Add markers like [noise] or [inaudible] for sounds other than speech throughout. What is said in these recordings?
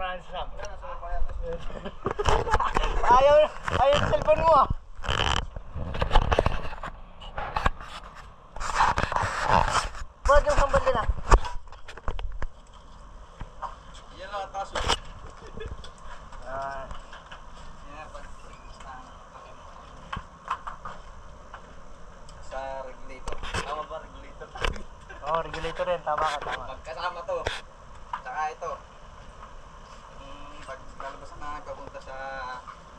na si Sam. ayaw, ayaw yung cellphone mo ah. Bakit yung sambal din ah? Yan lang ang taso. Ah, Yan, Sa regulator. Tama ba regulator? oh, regulator rin. Tama ka, tama. Magkasama to. Tsaka ito. Lalabas na papunta sa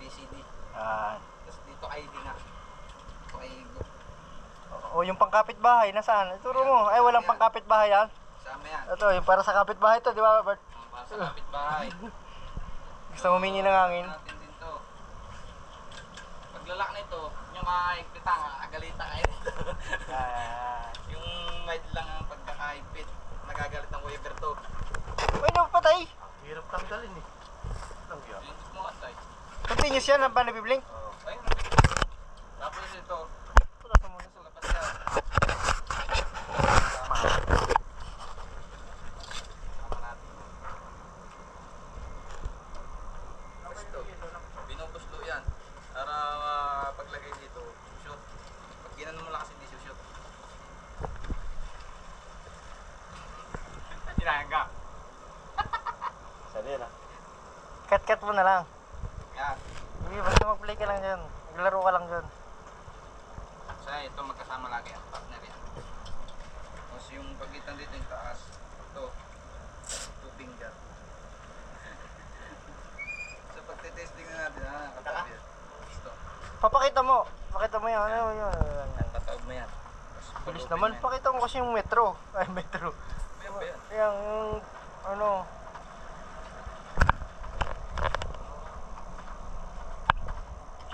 BCD. Ah, Tapos dito ID nga. Ito ay o yung pangkapit bahay, nasaan? Ituro mo. Ay, walang pangkapit bahay yan. sama yan. Ito, yung para sa kapit bahay to, di ba, Bert? Ang para sa kapitbahay. [laughs] Gusto mo mingi ng hangin? Natin din to. Paglalak nito, yung mga ikpitang, agalita kayo dito. Ah, yung mild lang ang pagkakaipit. Nagagalit ng Weber to. Uy, napatay. Hirap tanggalin eh. Lang yan. Yung mo asay. Continuous yan, ang panabiblink. Ayun. Tapos ito, Wala sa muna. sa labas yan. Binubuslo yan. Para paglagay dito, shoot. Pag ginanon mo lang kasi hindi shoot. Hinahanga. Sana yan ah. Cut-cut mo na lang. Hindi, basta mag-play ka lang dyan. Maglaro ka lang dyan. So ito magkasama lagi ang partner yan. Tapos yung pagitan dito yung taas, ito, two finger. [laughs] so pagtitesting na natin, ah, katabi. Ito, Papakita mo. Pakita mo yan. Ano yun? yan, tataob mo yan. Bilis naman. Pakita mo kasi yung metro. Ay, metro. Ayan ba yan? Yung, ano.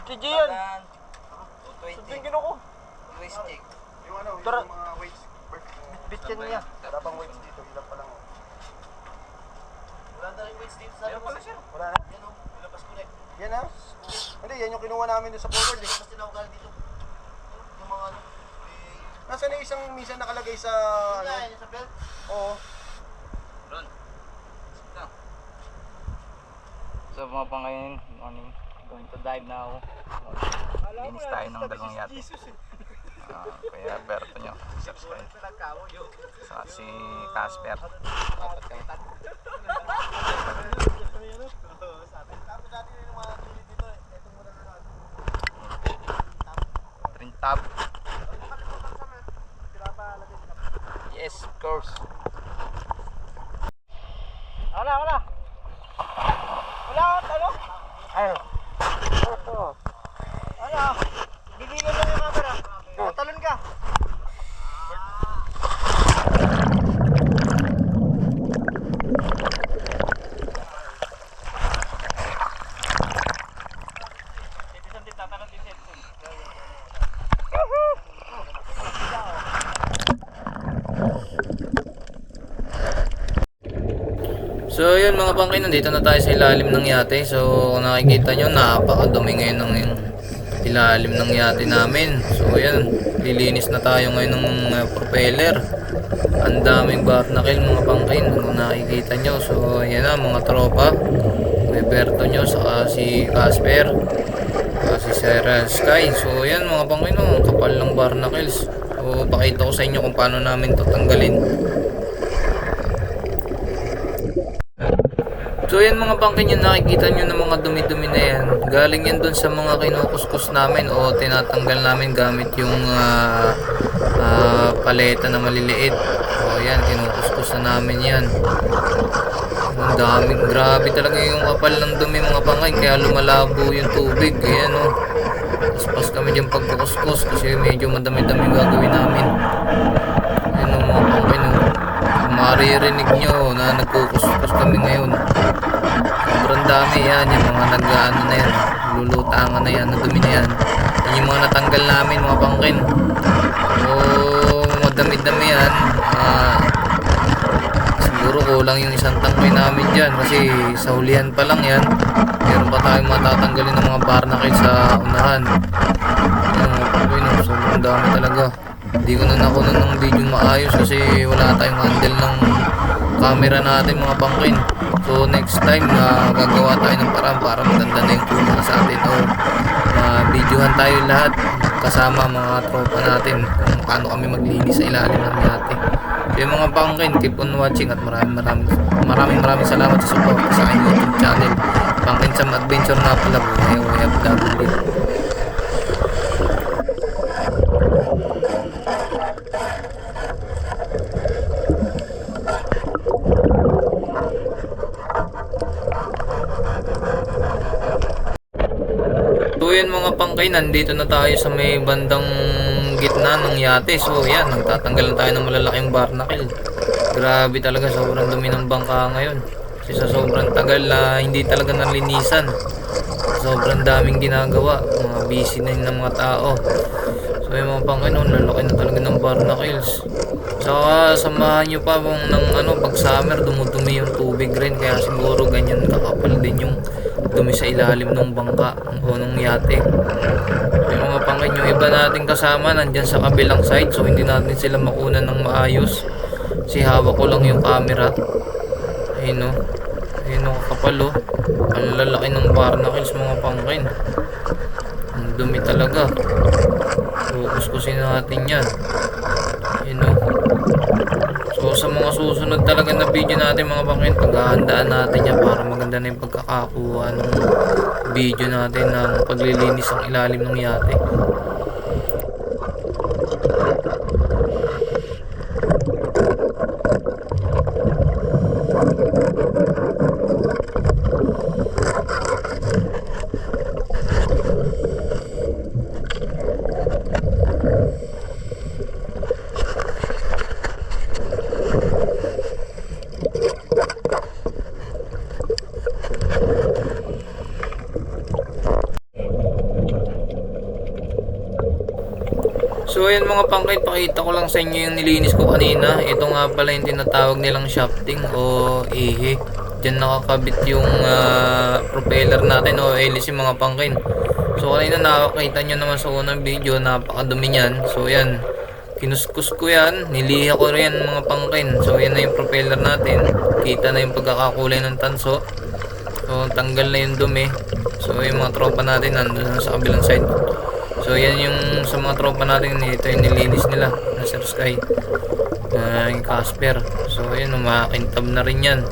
TJ yan. Tadan, Sabihin 220, gino ko. joystick. Yung ano, Tara. yung mga weights. Bert, Bit Saan yan ba niya. Wala pang weights dito. Ilan pa lang. oh. Wala na rin weights dito Meron pala siya. Wala na. Yan o, ilabas ko na eh. Yan ah. Hindi, yan yung kinuha namin doon sa forward eh. Mas tinawag dito. Yung mga ano, Nasaan na isang minsan nakalagay sa... Ano? sa belt. Oo. Ron. Ito. So mga pangayon, morning. Going to dive now. Linis tayo ng dalawang yate. Ah, kaya Berto nyo. Subscribe. Sa si Casper. Dapat kami. Trin tab. Yes, of course. Wala, wala. Wala, ano? Ay. Ito. Ano? Bibigan mo yung camera. Talon ka. Pangkin, nandito na tayo sa ilalim ng yate. So kung nakikita nyo, napakadumi ngayon ng ilalim ng yate namin. So yan, lilinis na tayo ngayon ng uh, propeller. Ang daming barnacle mga pangkin kung nakikita nyo. So yan na mga tropa. May Berto nyo, saka si Casper. Si Sarah Sky. So yan mga pangkin, oh, kapal ng barnacles. So pakita ko sa inyo kung paano namin tatanggalin. So yan mga bangkin yung nakikita nyo ng mga dumi-dumi na yan. Galing yan dun sa mga kinukuskus namin o tinatanggal namin gamit yung ah, ah, paleta na maliliit. O yan, kinukuskus na namin yan. Ang daming, grabe talaga yung kapal ng dumi mga bangkin kaya lumalabo yung tubig. Ayan o. Paspas kami dyan pagkukuskus kasi medyo madami-dami gagawin namin. Ayan o mga bangkin o. Maririnig nyo na nagkukuskus kami ngayon. Sobrang dami yan, yung mga nag-ano na yan, lulutangan na yan, nadumi na yan. Yan yung mga natanggal namin, mga pangkin. O, madami-dami yan. Ah, siguro kulang yung isang tangkay namin dyan kasi sa hulihan pa lang yan. Meron pa tayong matatanggalin ng mga barnacle sa unahan. Yan mga pangkin, sobrang dami talaga. Hindi ko na nakunan ng video maayos kasi wala tayong handle ng camera natin mga pangkin. So next time ah, gagawa tayo ng paraan para maganda na yung kuha sa atin o ma-videohan tayo lahat kasama mga tropa natin kung paano kami maglinis sa ilalim ng yate. So yung mga pangkin, keep on watching at maraming maraming maraming maraming salamat sa support sa aking YouTube channel. Pangkin Sam Adventure nga pala po, ngayon FW. So pangkay, nandito na tayo sa may bandang gitna ng yate. So yan, nagtatanggal na tayo ng malalaking barnacle. Grabe talaga, sobrang dumi ng bangka ngayon. Kasi sa sobrang tagal na hindi talaga nalinisan. Sobrang daming ginagawa. Mga busy na ng mga tao. So yung mga pangkay noon, lalaki na talaga ng barnacles. Saka samahan nyo pa kung ng ano, pag summer, dumudumi yung tubig rin. Kaya siguro ganyan kakapal din yung dumi sa ilalim ng bangka o ng yate. Yung mga pangkin, yung iba nating kasama nandyan sa kabilang side so hindi natin sila makunan ng maayos. Si hawak ko lang yung camera. Ayun o. Ayun o, kapal o. Ang lalaki ng barnacles mga pangkin. Ang dumi talaga. Kukuskusin natin yan. Ayun o. So sa mga susunod talaga na video natin mga pangkin, paghahandaan natin yan para maganda na yung pagkakakuha ng video natin ng paglilinis ng ilalim ng yate. So ayan mga pangkit, pakita ko lang sa inyo yung nilinis ko kanina. Ito nga pala yung tinatawag nilang shafting o ihi. Diyan nakakabit yung ah, propeller natin o hélice mga pangkin. So kanina nakakita nyo naman sa unang video, napakadumi niyan. So yan, kinuskus ko yan, niliha ko rin mga pangkin. So yan na yung propeller natin. Kita na yung pagkakakulay ng tanso. So tanggal na yung dumi. So yung mga tropa natin nandun sa kabilang side. So yan yung sa mga tropa natin ito yung nilinis nila na Sir Sky. Uh, yung Casper. So yan umakintab na rin yan.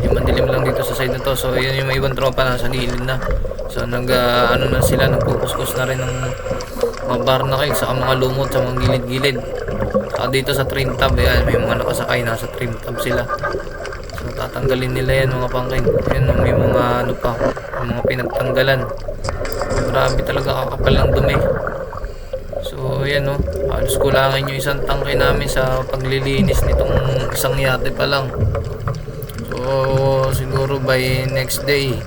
Yung madilim lang dito sa side na to. So yan yung mga ibang tropa na sa gilid na. So nag ah, ano na sila nagpukuskus na rin ng mga barnacle sa mga lumot sa mga gilid-gilid. Saka dito sa trim tab yan may mga nakasakay nasa trim tab sila. So tatanggalin nila yan mga pangkin. Yan may mga ano pa, mga pinagtanggalan. Grabe talaga kakapal ng dumi. So yan no, halos kulangan yung isang tangke namin sa paglilinis nitong isang yate pa lang. So siguro by next day,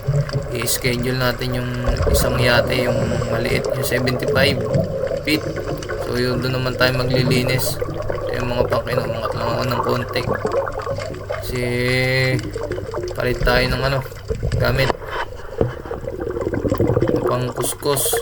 i-schedule natin yung isang yate, yung maliit, yung 75 feet. So yun doon naman tayo maglilinis. So, yung mga pangkin, umangat lang ako ng konti. Kasi palit tayo ng ano, gamit pang kuskus.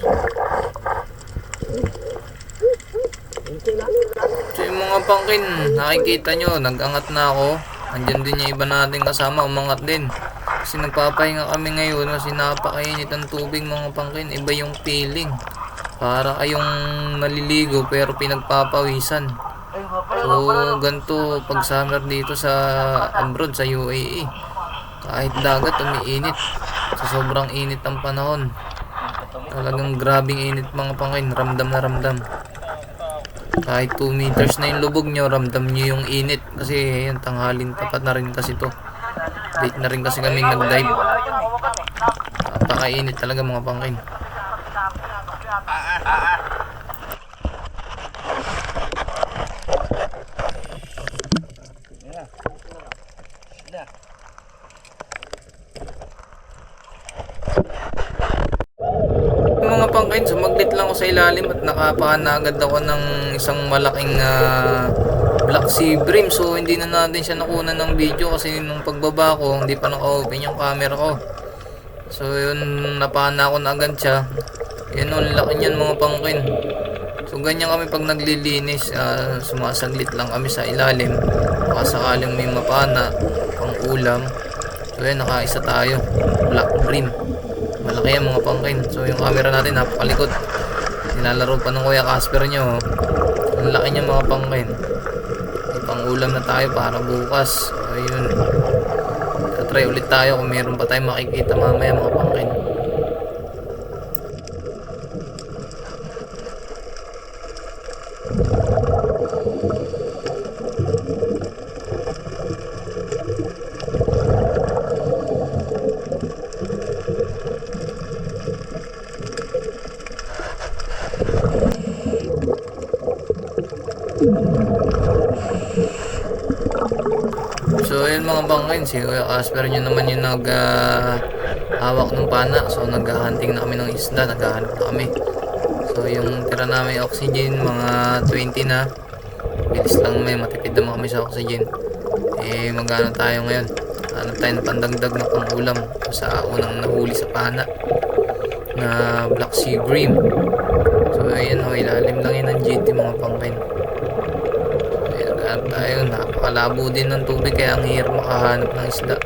So yung mga pangkin, nakikita nyo, nag-angat na ako. Andyan din yung iba nating kasama, umangat din. Kasi nagpapahinga kami ngayon kasi napakainit ang tubig mga pangkin. Iba yung feeling. Para kayong naliligo pero pinagpapawisan. So ganito pag summer dito sa abroad, sa UAE. Kahit dagat, umiinit. Sa sobrang init ng panahon. Talagang grabing init mga pangkin, ramdam na ramdam. Kahit 2 meters na yung lubog nyo, ramdam nyo yung init. Kasi yan, tanghalin tapat na rin kasi to. Late na rin kasi kami nag-dive. Napakainit talaga mga pangkin. Yung pangkain, sumaglit lang ako sa ilalim at nakapaan na agad ako ng isang malaking ah, black sea bream. So hindi na natin siya nakunan ng video kasi nung pagbaba ko, hindi pa naka-open yung camera ko. So yun, napaan na ako na agad siya. Yun o, laki niyan mga pangkain. So ganyan kami pag naglilinis, ah, sumasaglit lang kami sa ilalim. Baka may mapana, pang ulam. So ayan, nakaisa tayo. Black green. Malaki yan mga pangkin. So yung camera natin napakalikot. Nilalaro pa ng Kuya Casper nyo. oh. Ang laki niya mga pangkin. May pang ulam na tayo para bukas. So ayun. Try ulit tayo kung meron pa tayong makikita mamaya mga pangkin. So ayun bangkin, si Kuya Casper nyo naman yung nag ah, hawak ng pana. So naghahunting na kami ng isda, naghahanap na kami. So yung tira namin oxygen, mga 20 na. Bilis lang may matipid naman kami sa oxygen. Eh magano tayo ngayon? Hanap tayo ng pandagdag na pangulam sa unang nahuli sa pana na Black Sea Bream. So ayan ho, ilalim lang yun ng GT mga pangkin. Ayan, naghanap tayo. Napakalabo din ng tubig kaya ang hirap makahanap ng isda.